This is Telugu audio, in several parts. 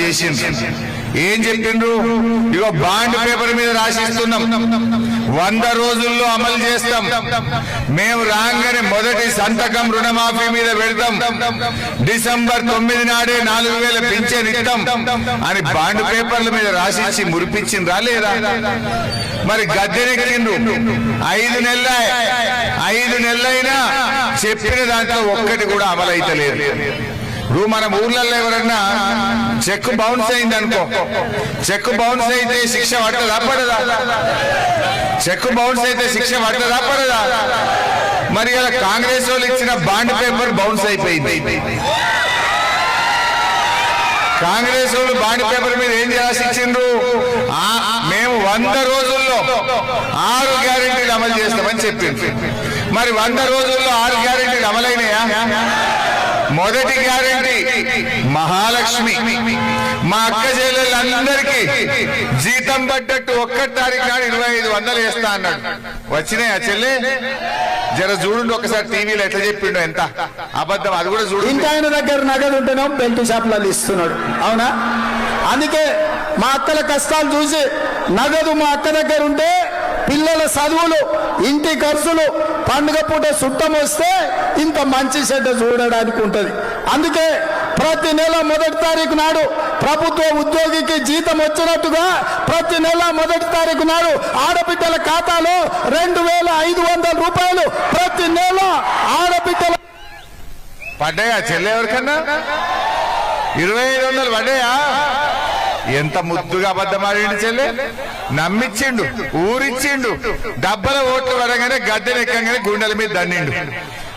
చేసిండ్రు. ఏం చెప్పిండ్రు? ఇగో బాండ్ పేపర్ మీద రాసిస్తున్నాం. వంద రోజుల్లో అమలు చేస్తాం. మేము రాగానే మొదటి సంతకం రుణమాఫీ మీద పెడతాం డిసెంబర్ తొమ్మిది నాడే నాలుగు వేల పింఛన్ ఇస్తాం అని బాండ్ పేపర్ల మీద రాసిచ్చి మురిపించిండ్రా లేదా? మరి గద్దెనెక్కిండ్రు. ఐదు నెలల. ఐదు నెలలైనా చెప్పిన దాంట్లో ఒక్కటి కూడా అమలైతలేదు. ఇప్పుడు మన ఊర్లలో ఎవరన్నా చెక్ బౌన్స్ అయింది అనుకో చెక్ బౌన్స్ అయితే శిక్ష పట్టదా పడదా? చెక్ బౌన్స్ అయితే శిక్ష పట్టదా పడదా? మరి ఇలా కాంగ్రెస్ వాళ్ళు ఇచ్చిన బాండ్ పేపర్ బౌన్స్ అయిపోయింది. కాంగ్రెస్ వాళ్ళు బాండ్ పేపర్ మీద ఏం రాసి ఇచ్చిండ్రు? మేము వంద రోజుల్లో ఆరు గ్యారెంటీలు అమలు చేస్తామని చెప్పింది మరి వంద రోజుల్లో ఆరు గ్యారెంటీలు అమలైనయా? మొదటి గ్యారెంటీ మహాలక్ష్మి. మా అక్క చెల్లెళ్ళందరికీ జీతం పడ్డట్టు ఒక్క తారీఖు నాడు ఇరవై ఐదు వందలు వేస్తా అన్నాడు. వచ్చినాయా చెల్లె? జర చూడండి ఒకసారి టీవీలో ఎట్లా చెప్పిండు ఎంత? అబద్ధం అది కూడా చూడు ఇంటి ఆయన దగ్గర నగదు ఉంటేనే బెల్ట్ షాపులలో ఇస్తున్నాడు. అవునా? అందుకే మా అక్కల కష్టాలు చూసి నగదు మా అక్క దగ్గర ఉంటే పిల్లల చదువులు ఇంటి ఖర్చులు పండుగ పూట సుట్టం వస్తే ఇంత మంచి చెడ్డ చూడడానికి ఉంటుంది. అందుకే ప్రతి నెల మొదటి తారీఖు నాడు ప్రభుత్వ ఉద్యోగికి జీతం వచ్చినట్టుగా ప్రతి నెల మొదటి తారీఖు నాడు ఆడబిడ్డల ఖాతాలో రెండు వేల ఐదు వందల రూపాయలు ప్రతి నెల ఆడబిడ్డల పడ్డాయా చెల్లె ఎవరికన్నా? ఇరవై ఐదు వందలు పడ్డాయా? ఎంత ముద్దుగా అబద్ధమాడిండు చెల్లె? నమ్మిచ్చిండు ఊరిచ్చిండు. డబ్బల ఓట్లు పడగానే గద్దెనెక్కగానే గుండెల మీద దండిండు.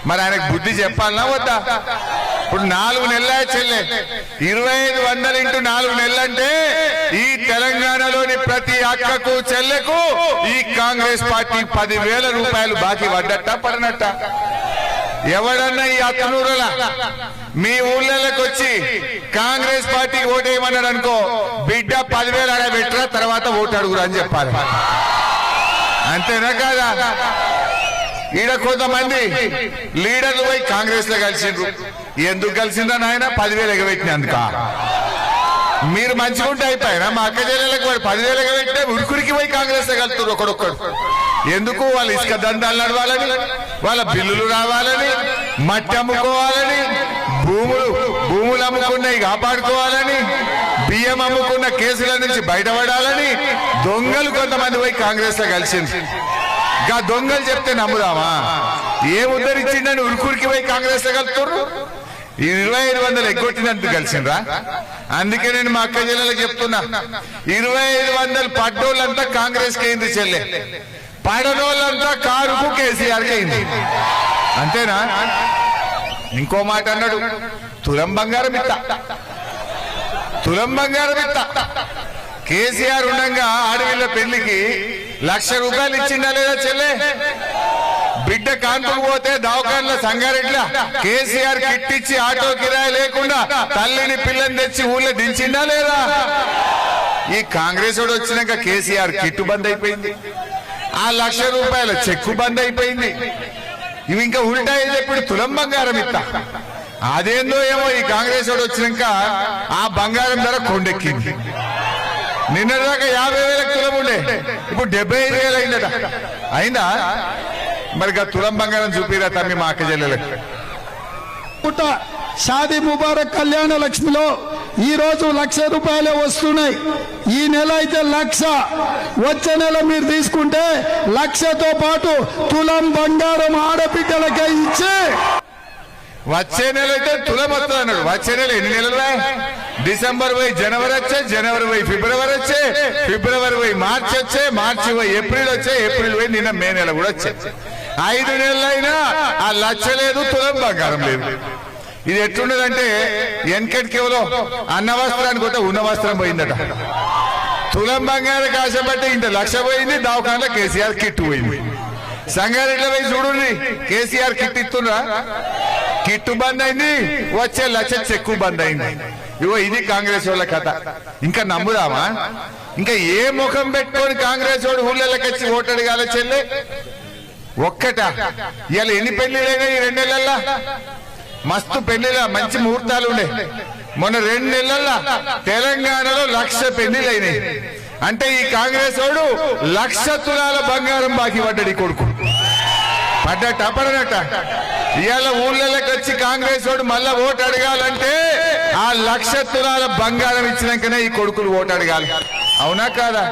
మరి ఆయనకు బుద్ధి చెప్పాలనా వద్దా? ఇప్పుడు నాలుగు నెలలే చెల్లె. ఇరవై ఐదు వందలు ఇంటూ నాలుగు నెలలంటే ఈ తెలంగాణలోని ప్రతి అక్కకు చెల్లెకు ఈ కాంగ్రెస్ పార్టీ పదివేల రూపాయలు బాకీ పడ్డట్ట పడనట్ట? ఎవడన్నా ఈ అత్తనూరుల మీ ఊళ్ళకి వచ్చి కాంగ్రెస్ పార్టీకి ఓటేయమన్నాడు అనుకో బిడ్డ పదివేలు అడగబెట్టరా తర్వాత ఓటు అడుగురా అని చెప్పాలి. అంతేనా కాదా? ఈడ కొంతమంది లీడర్లు పోయి కాంగ్రెస్లో కలిసిండ్రు. ఎందుకు కలిసిండ్రా నాయన? పదివేలు ఎగబెట్టినందుక? మీరు మంచిగుంటే అయిపోయినా మా అక్క చెల్లెలకు వాడు పదివేలు ఎగబెట్టే ఉరుకురికి పోయి కాంగ్రెస్లో కలుతున్నారు ఒకడొక్కడు. ఎందుకు వాళ్ళు ఇసుక దండాలు నడవాలని? వాళ్ళ బిల్లులు రావాలని మట్టి అమ్ముకోవాలని భూములు భూములు అమ్ముకున్నవి కాపాడుకోవాలని బియ్యం అమ్ముకున్న కేసుల నుంచి బయటపడాలని దొంగలు కొంతమంది పోయి కాంగ్రెస్లో కలిసింది ఇంకా దొంగలు చెప్తే నమ్ముదామా? ఏ ఉద్ధరించిండని ఉరుకురికి పోయి కాంగ్రెస్లో కలుపుతారు ఇరవై ఐదు వందలు ఎగ్గొట్టినందుకు కలిసిండ్రా? అందుకే నేను మా అక్క జిల్లాలో చెప్తున్నా. ఇరవై ఐదు వందలు పడ్డోళ్ళంతా కాంగ్రెస్ కేంద్ర అయింది చెల్లె. పడనోళ్ళంతా కారుకు కేసీఆర్ అయింది. అంతేనా? ఇంకో మాట అన్నాడు తులం బంగారం ఇత్త. తులం బంగారం ఇత్త. కేసీఆర్ ఉండగా ఆడవిళ్ళ పెళ్ళికి లక్ష రూపాయలు ఇచ్చిందా లేదా చెల్లె? బిడ్డ కాన్పుకు పోతే దవాఖాన్ల సంగారెడ్ల కేసీఆర్ కిట్ ఇచ్చి ఆటో కిరాయి లేకుండా తల్లిని పిల్లని తెచ్చి ఊళ్ళో దించిందా లేదా? ఈ కాంగ్రెస్ వాడు వచ్చినాక కేసీఆర్ కిట్టు బంద్ అయిపోయింది ఆ లక్ష రూపాయల చెక్కు బంద్ అయిపోయింది. ఇవి ఇంకా ఉల్టా ఇప్పుడు తులం బంగారం ఇత్త. అదేందో ఏమో ఈ కాంగ్రెస్ వాడు వచ్చినాక ఆ బంగారం ధర కొండెక్కింది. నిన్నటిదాకా యాభై వేలకు తులం ఉండే. ఇప్పుడు డెబ్బై ఐదు వేలు అయిందట. అయిందా? మరి తులం బంగారం చూపిరా తమ్మి మా అక్క చెల్లెలకు. పుట్ట షాదీ ముబారక్ కళ్యాణ లక్ష్మిలో ఈ రోజు లక్ష రూపాయలే వస్తున్నాయి. ఈ నెల అయితే లక్ష. వచ్చే నెల మీరు తీసుకుంటే లక్షతో పాటు తులం బంగారం ఆడబిడ్డలకే ఇచ్చి. వచ్చే నెల అయితే తులం వస్తుంది అన్నాడు. వచ్చే నెల ఎన్ని నెలలు డిసెంబర్ పోయి జనవరి వచ్చే జనవరి పోయి ఫిబ్రవరి వచ్చే ఫిబ్రవరి పోయి మార్చి వచ్చే మార్చి పోయి ఏప్రిల్ వచ్చే ఏప్రిల్ పోయి నిన్న మే నెల కూడా వచ్చే. ఐదు నెలలైనా ఆ లక్ష లేదు తులం బంగారం లేదు. ఇది ఎట్లుండదంటే వెనకటి కేవలం అన్న వస్త్రానికి ఉన్న వస్త్రం పోయిందట. తులం బంగారం కాసబట్టి ఇంత లక్ష పోయింది దవాఖానలో కేసీఆర్ కిట్ పోయింది. సంగారెడ్డిలో పోయి చూడండి కేసీఆర్ కిట్ ఇస్తున్నా కిట్టు బంద్ అయింది వచ్చే లక్ష చెక్కు బంద్ అయింది. ఇగో ఇది కాంగ్రెస్ వాళ్ళ కథ. ఇంకా నమ్ముదామా? ఇంకా ఏ ముఖం పెట్టుకొని కాంగ్రెస్ వాడు ఊళ్ళకి వచ్చి ఓటు అడగాల చెల్లె? ఒక్కట. ఇవాళ ఎన్ని పెళ్ళిళ్ళైనా ఈ రెండేళ్ళలో మస్తు పెళ్ళిళ్ళ మంచి ముహూర్తాలు ఉండే. మొన్న రెండు నెలల్లో తెలంగాణలో లక్ష పెళ్ళిళ్ళు అయినాయి అంటే ఈ కాంగ్రెస్ వాడు లక్ష తులాల బంగారం బాకీ పడ్డాడు ఈ కొడుకు. పడ్డట పడనట. ఇవాళ ఊళ్ళకి వచ్చి కాంగ్రెస్ వాడు మళ్ళా ఓటు అడగాలంటే ఆ లక్ష తులాల బంగారం ఇచ్చినాకనే ఈ కొడుకులు ఓటు అడగాలి. అవునా కాదా?